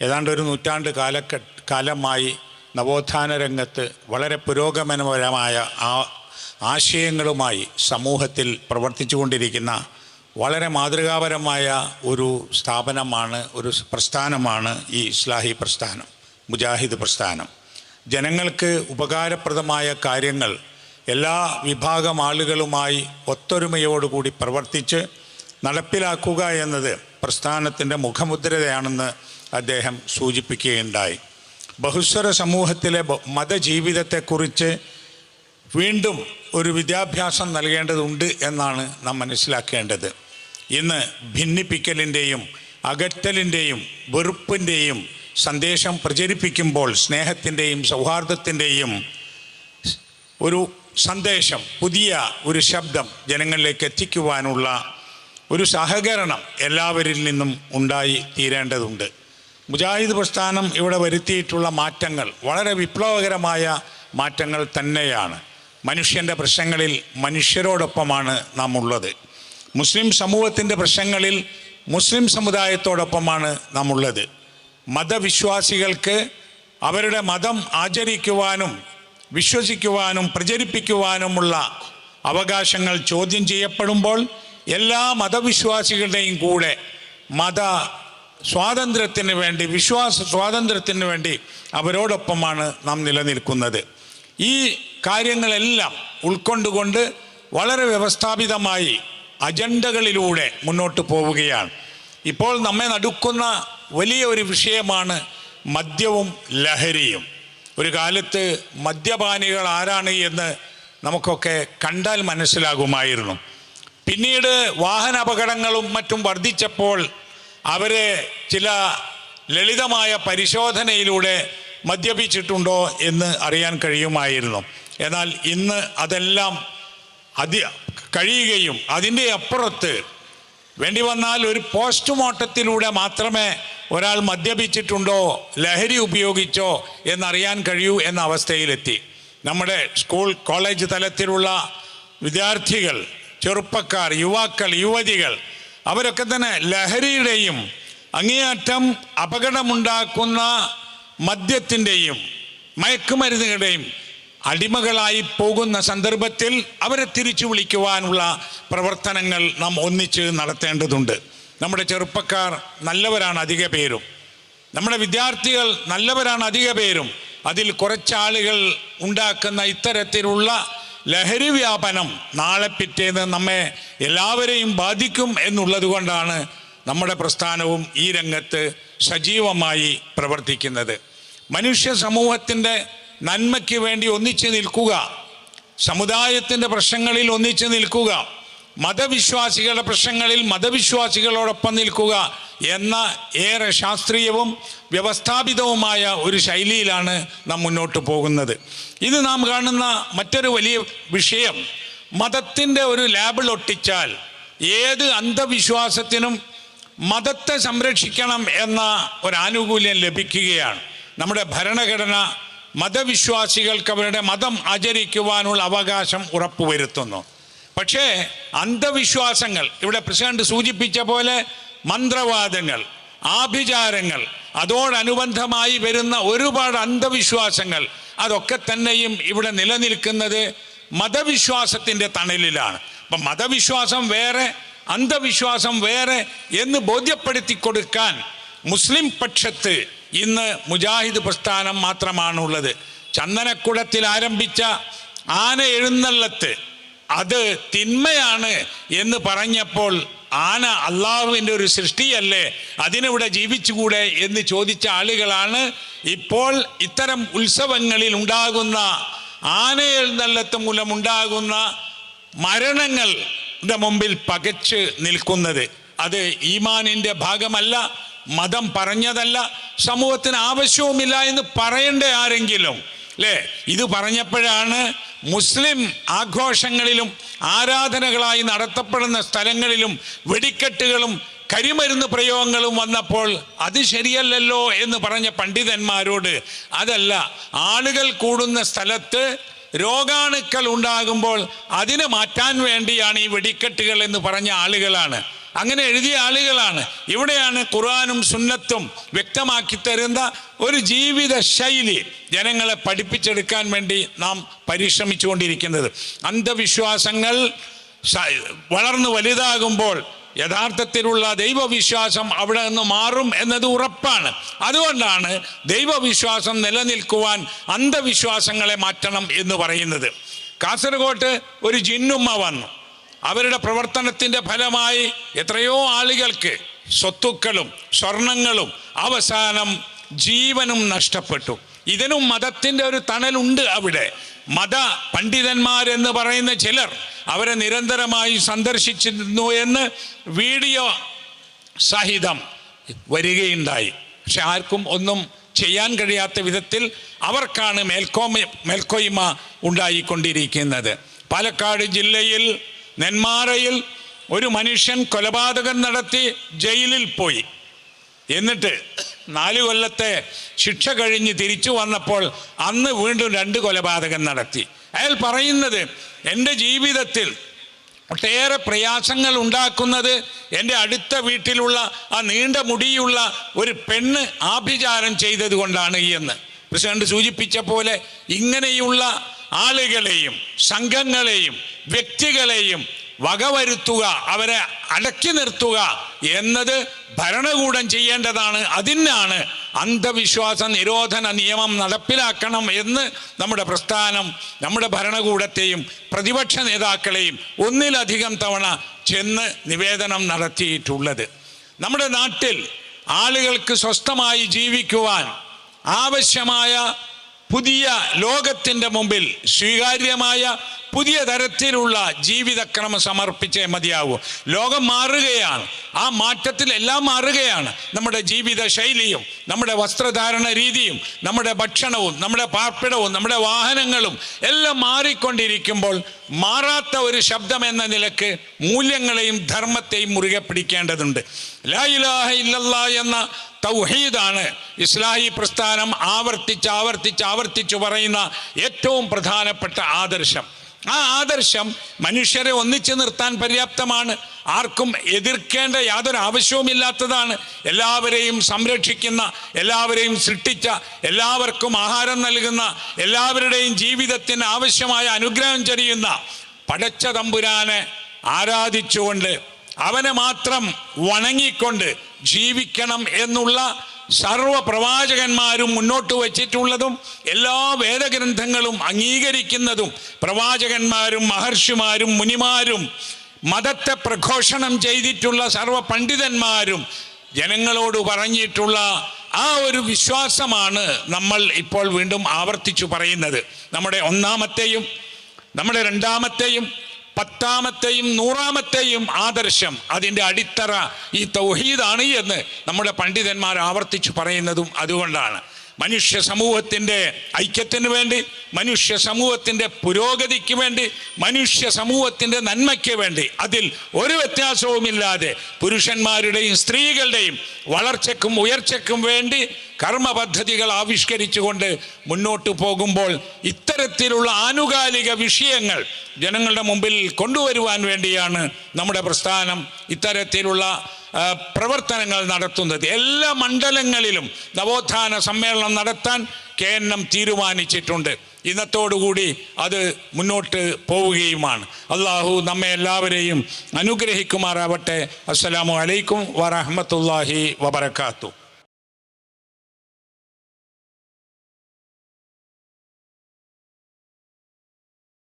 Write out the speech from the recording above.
ഏതാണ്ട് ഒരു നൂറ്റാണ്ട് കാലക്ക കാലമായി നവോത്ഥാന രംഗത്ത് വളരെ പുരോഗമനപരമായ ആ ആശയങ്ങളുമായി സമൂഹത്തിൽ പ്രവർത്തിച്ചു കൊണ്ടിരിക്കുന്ന വളരെ മാതൃകാപരമായ ഒരു സ്ഥാപനമാണ് ഒരു പ്രസ്ഥാനമാണ് ഈ ഇസ്ലാഹി പ്രസ്ഥാനം മുജാഹിദ് പ്രസ്ഥാനം. ജനങ്ങൾക്ക് ഉപകാരപ്രദമായ കാര്യങ്ങൾ എല്ലാ വിഭാഗം ആളുകളുമായി ഒത്തൊരുമയോടുകൂടി പ്രവർത്തിച്ച് നടപ്പിലാക്കുക എന്നത് പ്രസ്ഥാനത്തിന്റെ മുഖമുദ്രതയാണെന്ന് അദ്ദേഹം സൂചിപ്പിക്കുകയുണ്ടായി. ബഹുസ്വര സമൂഹത്തിലെ മതജീവിതത്തെക്കുറിച്ച് വീണ്ടും ഒരു വിദ്യാഭ്യാസം നൽകേണ്ടതുണ്ട് എന്നാണ് നാം മനസ്സിലാക്കേണ്ടത്. ഇന്ന് ഭിന്നിപ്പിക്കലിന്റെയും അകറ്റലിന്റെയും വെറുപ്പിന്റെയും സന്ദേശം പ്രചരിപ്പിക്കുമ്പോൾ സ്നേഹത്തിന്റെയും സൗഹാർദ്ദത്തിന്റെയും ഒരു സന്ദേശം പുതിയ ഒരു ശബ്ദം ജനങ്ങളിലേക്ക് എത്തിക്കുവാനുള്ള ഒരു സഹകരണം എല്ലാവരിൽ നിന്നും ഉണ്ടായി തീരേണ്ടതുണ്ട്. മുജാഹിദ് പ്രസ്ഥാനം ഇവിടെ വരുത്തിയിട്ടുള്ള മാറ്റങ്ങൾ വളരെ വിപ്ലവകരമായ മാറ്റങ്ങൾ തന്നെയാണ്. മനുഷ്യന്റെ പ്രശ്നങ്ങളിൽ മനുഷ്യരോടൊപ്പമാണ് നാം ഉള്ളത് മുസ്ലിം സമൂഹത്തിന്റെ പ്രശ്നങ്ങളിൽ മുസ്ലിം സമുദായത്തോടൊപ്പമാണ് നാം ഉള്ളത് മതവിശ്വാസികൾക്ക് അവരുടെ മതം ആചരിക്കുവാനും വിശ്വസിക്കുവാനും പ്രചരിപ്പിക്കുവാനുമുള്ള അവകാശങ്ങൾ ചോദ്യം ചെയ്യപ്പെടുമ്പോൾ എല്ലാ മതവിശ്വാസികളുടെയും കൂടെ മത സ്വാതന്ത്ര്യത്തിന് വേണ്ടി വിശ്വാസ സ്വാതന്ത്ര്യത്തിന് വേണ്ടി അവരോടൊപ്പമാണ് നാം നിലനിൽക്കുന്നത്. ഈ കാര്യങ്ങളെല്ലാം ഉൾക്കൊണ്ടുകൊണ്ട് വളരെ വ്യവസ്ഥാപിതമായി അജണ്ടകളിലൂടെ മുന്നോട്ട് പോവുകയാണ്. ഇപ്പോൾ നമ്മെ നടുക്കുന്ന വലിയ ഒരു വിഷയമാണ് മദ്യവും ലഹരിയും. ഒരു കാലത്ത് മദ്യപാനികൾ ആരാണ് എന്ന് നമുക്കൊക്കെ കണ്ടാൽ മനസ്സിലാകുമായിരുന്നു. പിന്നീട് വാഹന അപകടങ്ങളും മറ്റും വർദ്ധിച്ചപ്പോൾ അവരെ ചില ലളിതമായ പരിശോധനയിലൂടെ മദ്യപിച്ചിട്ടുണ്ടോ എന്ന് അറിയാൻ കഴിയുമായിരുന്നു. എന്നാൽ ഇന്ന് അതെല്ലാം അതി കഴിയുകയും അതിന്റെ അപ്പുറത്ത് വേണ്ടി വന്നാൽ ഒരു പോസ്റ്റ്മോർട്ടത്തിലൂടെ മാത്രമേ ഒരാൾ മദ്യപിച്ചിട്ടുണ്ടോ ലഹരി ഉപയോഗിച്ചോ എന്നറിയാൻ കഴിയൂ എന്ന അവസ്ഥയിലെത്തി. നമ്മുടെ സ്കൂൾ കോളേജ് തലത്തിലുള്ള വിദ്യാർത്ഥികൾ ചെറുപ്പക്കാർ യുവാക്കൾ യുവതികൾ അവരൊക്കെ തന്നെ ലഹരിയുടെയും അങ്ങേയറ്റം അപകടമുണ്ടാക്കുന്ന മദ്യത്തിന്റെയും മയക്കുമരുന്നുകളുടെയും അടിമകളായി പോകുന്ന സന്ദർഭത്തിൽ അവരെ തിരിച്ചു വിളിക്കുവാനുള്ള പ്രവർത്തനങ്ങൾ നാം ഒന്നിച്ച് നടത്തേണ്ടതുണ്ട്. നമ്മുടെ ചെറുപ്പക്കാർ നല്ലവരാണ് അധിക പേരും. നമ്മുടെ വിദ്യാർത്ഥികൾ നല്ലവരാണ് അധിക പേരും. അതിൽ കുറച്ചാളുകൾ ഉണ്ടാക്കുന്ന ഇത്തരത്തിലുള്ള ലഹരി വ്യാപനം നാളെ പിറ്റേന്ന് നമ്മെ എല്ലാവരെയും ബാധിക്കും എന്നുള്ളത് കൊണ്ടാണ് നമ്മുടെ പ്രസ്ഥാനവും ഈ രംഗത്ത് സജീവമായി പ്രവർത്തിക്കുന്നത്. മനുഷ്യ സമൂഹത്തിന്റെ നന്മയ്ക്ക് വേണ്ടി ഒന്നിച്ചു നിൽക്കുക സമുദായത്തിന്റെ പ്രശ്നങ്ങളിൽ ഒന്നിച്ചു നിൽക്കുക മതവിശ്വാസികളുടെ പ്രശ്നങ്ങളിൽ മതവിശ്വാസികളോടൊപ്പം നിൽക്കുക എന്ന ഏറെ ശാസ്ത്രീയവും വ്യവസ്ഥാപിതവുമായ ഒരു ശൈലിയിലാണ് നാം മുന്നോട്ട് പോകുന്നത്. ഇത് നാം കാണുന്ന മറ്റൊരു വലിയ വിഷയം മതത്തിന്റെ ഒരു ലാബിൾ ഒട്ടിച്ചാൽ ഏത് അന്ധവിശ്വാസത്തിനും മതത്തെ സംരക്ഷിക്കണം എന്ന ഒരു ആനുകൂല്യം ലഭിക്കുകയാണ്. നമ്മുടെ ഭരണഘടന മതവിശ്വാസികൾക്ക് അവരുടെ മതം ആചരിക്കുവാനുള്ള അവകാശം ഉറപ്പുവരുത്തുന്നു. പക്ഷേ അന്ധവിശ്വാസങ്ങൾ ഇവിടെ പ്രസിഡന്റ് സൂചിപ്പിച്ച പോലെ മന്ത്രവാദങ്ങൾ ആഭിചാരങ്ങൾ അതോടനുബന്ധമായി വരുന്ന ഒരുപാട് അന്ധവിശ്വാസങ്ങൾ അതൊക്കെ തന്നെയും ഇവിടെ നിലനിൽക്കുന്നത് മതവിശ്വാസത്തിന്റെ തണലിലാണ്. അപ്പം മതവിശ്വാസം വേറെ അന്ധവിശ്വാസം വേറെ എന്ന് ബോധ്യപ്പെടുത്തി കൊടുക്കാൻ മുസ്ലിം പക്ഷത്ത് ഇന്ന് മുജാഹിദ് പ്രസ്ഥാനം മാത്രമാണുള്ളത്. ചന്ദനക്കുടത്തിൽ ആരംഭിച്ച ആന എഴുന്നള്ളത്ത് അത് തിന്മയാണ് എന്ന് പറഞ്ഞപ്പോൾ ആന അള്ളാഹുവിന്റെ ഒരു സൃഷ്ടിയല്ലേ? അതിനിവിടെ ജീവിച്ചുകൂടെ എന്ന് ചോദിച്ച ആളുകളാണ്. ഇപ്പോൾ ഇത്തരം ഉത്സവങ്ങളിൽ ഉണ്ടാകുന്ന ആന എഴുന്നള്ളത്ത് മൂലമുണ്ടാകുന്ന മരണങ്ങളുടെ മുമ്പിൽ പകച്ച് നിൽക്കുന്നത്. അത് ഈമാനിന്റെ ഭാഗമല്ല മതം പറഞ്ഞതല്ല സമൂഹത്തിന് ആവശ്യവുമില്ല എന്ന് പറയേണ്ട ആരെങ്കിലും അല്ലേ ഇത് പറഞ്ഞപ്പോഴാണ് മുസ്ലിം ആഘോഷങ്ങളിലും ആരാധനകളായി നടത്തപ്പെടുന്ന സ്ഥലങ്ങളിലും വെടിക്കെട്ടുകളും കരിമരുന്ന് പ്രയോഗങ്ങളും വന്നപ്പോൾ അത് ശരിയല്ലല്ലോ എന്ന് പറഞ്ഞ പണ്ഡിതന്മാരോട് അതല്ല ആളുകൾ കൂടുന്ന സ്ഥലത്ത് രോഗാണുക്കൾ ഉണ്ടാകുമ്പോൾ അതിനെ മാറ്റാൻ വേണ്ടിയാണ് ഈ വെടിക്കെട്ടുകൾ എന്ന് പറഞ്ഞ ആളുകളാണ്. അങ്ങനെ എഴുതിയ ആളുകളാണ്. ഇവിടെയാണ് ഖുറാനും സുന്നത്തും വ്യക്തമാക്കി തരുന്ന ഒരു ജീവിത ശൈലി ജനങ്ങളെ പഠിപ്പിച്ചെടുക്കാൻ വേണ്ടി നാം പരിശ്രമിച്ചുകൊണ്ടിരിക്കുന്നത്. അന്ധവിശ്വാസങ്ങൾ വളർന്നു വലുതാകുമ്പോൾ യഥാർത്ഥത്തിലുള്ള ദൈവവിശ്വാസം അവിടെ നിന്ന് മാറും എന്നത് ഉറപ്പാണ്. അതുകൊണ്ടാണ് ദൈവവിശ്വാസം നിലനിൽക്കുവാൻ അന്ധവിശ്വാസങ്ങളെ മാറ്റണം എന്ന് പറയുന്നത്. കാസർഗോട്ട് ഒരു ജിന്നുമ്മ വന്നു. അവരുടെ പ്രവർത്തനത്തിന്റെ ഫലമായി എത്രയോ ആളുകൾക്ക് സ്വത്തുക്കളും സ്വർണങ്ങളും അവസാനം ജീവനും നഷ്ടപ്പെട്ടു. ഇതിനും മതത്തിന്റെ ഒരു തണലുണ്ട് അവിടെ. മത പണ്ഡിതന്മാരെന്ന് പറയുന്ന ചിലർ അവരെ നിരന്തരമായി സന്ദർശിച്ചിരുന്നു എന്ന് വീഡിയോ സഹിതം വരികയുണ്ടായി. പക്ഷെ ആർക്കും ഒന്നും ചെയ്യാൻ കഴിയാത്ത വിധത്തിൽ അവർക്കാണ് മേൽക്കോമ മേൽക്കോയ്മ ഉണ്ടായിക്കൊണ്ടിരിക്കുന്നത്. പാലക്കാട് ജില്ലയിൽ നെന്മാറയിൽ ഒരു മനുഷ്യൻ കൊലപാതകം നടത്തി ജയിലിൽ പോയി. എന്നിട്ട് നാല് കൊല്ലത്തെ ശിക്ഷ കഴിഞ്ഞ് തിരിച്ചു വന്നപ്പോൾ അന്ന് വീണ്ടും രണ്ട് കൊലപാതകം നടത്തി. അയാൾ പറയുന്നത് എന്റെ ജീവിതത്തിൽ ഒട്ടേറെ പ്രയാസങ്ങൾ ഉണ്ടാക്കുന്നത് എന്റെ അടുത്ത വീട്ടിലുള്ള ആ നീണ്ട മുടിയുള്ള ഒരു പെണ്ണ് ആഭിചാരം ചെയ്തത് കൊണ്ടാണ് എന്ന്. പ്രസിഡന്റ് സൂചിപ്പിച്ച പോലെ ഇങ്ങനെയുള്ള ആളുകളെയും സംഘങ്ങളെയും വ്യക്തികളെയും വകവരുത്തുക അവരെ അടക്കി നിർത്തുക എന്നത് ഭരണകൂടം ചെയ്യേണ്ടതാണ്. അതിനാണ് അന്ധവിശ്വാസ നിരോധന നിയമം നടപ്പിലാക്കണം എന്ന് നമ്മുടെ പ്രസ്ഥാനം നമ്മുടെ ഭരണകൂടത്തെയും പ്രതിപക്ഷ നേതാക്കളെയും ഒന്നിലധികം തവണ ചെന്ന് നിവേദനം നടത്തിയിട്ടുള്ളത്. നമ്മുടെ നാട്ടിൽ ആളുകൾക്ക് സ്വസ്ഥമായി ജീവിക്കുവാൻ ആവശ്യമായ പുതിയ ലോകത്തിന്റെ മുമ്പിൽ സ്വീകാര്യമായ പുതിയ തരത്തിലുള്ള ജീവിതക്രമം സമർപ്പിച്ചേ മതിയാവൂ. ലോകം മാറുകയാണ്. ആ മാറ്റത്തിൽ എല്ലാം മാറുകയാണ്. നമ്മുടെ ജീവിത ശൈലിയും നമ്മുടെ വസ്ത്രധാരണ രീതിയും നമ്മുടെ ഭക്ഷണവും നമ്മുടെ പാർപ്പിടവും നമ്മുടെ വാഹനങ്ങളും എല്ലാം മാറിക്കൊണ്ടിരിക്കുമ്പോൾ മാറാത്ത ഒരു ശബ്ദം എന്ന നിലയ്ക്ക് മൂല്യങ്ങളെയും ധർമ്മത്തെയും മുറുകെ പിടിക്കേണ്ടതുണ്ട്. ലാ ഇലാഹ ഇല്ലല്ലാ എന്ന തൗഹീദാണ് ഇസ്ലാഹി പ്രസ്ഥാനം ആവർത്തിച്ച് ആവർത്തിച്ച് ആവർത്തിച്ച് പറയുന്ന ഏറ്റവും പ്രധാനപ്പെട്ട ആദർശം. ആ ആദർശം മനുഷ്യരെ ഒന്നിച്ചു നിർത്താൻ പര്യാപ്തമാണ്. ആർക്കും എതിർക്കേണ്ട യാതൊരു ആവശ്യവുമില്ലാത്തതാണ്. എല്ലാവരെയും സംരക്ഷിക്കുന്ന എല്ലാവരെയും സൃഷ്ടിച്ച എല്ലാവർക്കും ആഹാരം നൽകുന്ന എല്ലാവരുടെയും ജീവിതത്തിന് ആവശ്യമായ അനുഗ്രഹം ചൊരിയുന്ന പടച്ച തമ്പുരാനെ ആരാധിച്ചുകൊണ്ട് അവനെ മാത്രം വണങ്ങിക്കൊണ്ട് ജീവിക്കണം എന്നുള്ള സർവ പ്രവാചകന്മാരും മുന്നോട്ട് വച്ചിട്ടുള്ളതും എല്ലാ വേദഗ്രന്ഥങ്ങളും അംഗീകരിക്കുന്നതും പ്രവാചകന്മാരും മഹർഷിമാരും മുനിമാരും മതത്തെ പ്രഘോഷണം ചെയ്തിട്ടുള്ള സർവ പണ്ഡിതന്മാരും ജനങ്ങളോട് പറഞ്ഞിട്ടുള്ള ആ ഒരു വിശ്വാസമാണ് നമ്മൾ ഇപ്പോൾ വീണ്ടും ആവർത്തിച്ചു പറയുന്നത്. നമ്മുടെ ഒന്നാമത്തെയും നമ്മുടെ രണ്ടാമത്തെയും പത്താമത്തെയും നൂറാമത്തെയും ആദർശം അതിന്റെ അടിത്തറ ഈ തൗഹീദാണ് എന്ന് നമ്മുടെ പണ്ഡിതന്മാർ ആവർത്തിച്ചു പറയുന്നതും അതുകൊണ്ടാണ്. മനുഷ്യ സമൂഹത്തിന്റെ ഐക്യത്തിന് വേണ്ടി മനുഷ്യ സമൂഹത്തിന്റെ പുരോഗതിക്ക് വേണ്ടി മനുഷ്യ സമൂഹത്തിന്റെ നന്മയ്ക്ക് വേണ്ടി. അതിൽ ഒരു വ്യത്യാസവുമില്ലാതെ പുരുഷന്മാരുടെയും സ്ത്രീകളുടെയും വളർച്ചയ്ക്കും ഉയർച്ചയ്ക്കും വേണ്ടി കർമ്മ പദ്ധതികൾ ആവിഷ്കരിച്ചുകൊണ്ട് മുന്നോട്ട് പോകുമ്പോൾ ഇത്തരത്തിലുള്ള ആനുകാലിക വിഷയങ്ങൾ ജനങ്ങളുടെ മുമ്പിൽ കൊണ്ടുവരുവാൻ വേണ്ടിയാണ് നമ്മുടെ പ്രസ്ഥാനം ഇത്തരത്തിലുള്ള പ്രവർത്തനങ്ങൾ നടത്തുന്നത്. എല്ലാ മണ്ഡലങ്ങളിലും നവോത്ഥാന സമ്മേളനം നടത്താൻ കെ എൻ എം തീരുമാനിച്ചിട്ടുണ്ട്. ഇന്നത്തോടുകൂടി അത് മുന്നോട്ട് പോവുകയുമാണ്. അള്ളാഹു നമ്മെ എല്ലാവരെയും അനുഗ്രഹിക്കുമാറാവട്ടെ. അസ്സലാമു അലൈക്കും വറഹമത്തല്ലാഹി വബർക്കാത്തു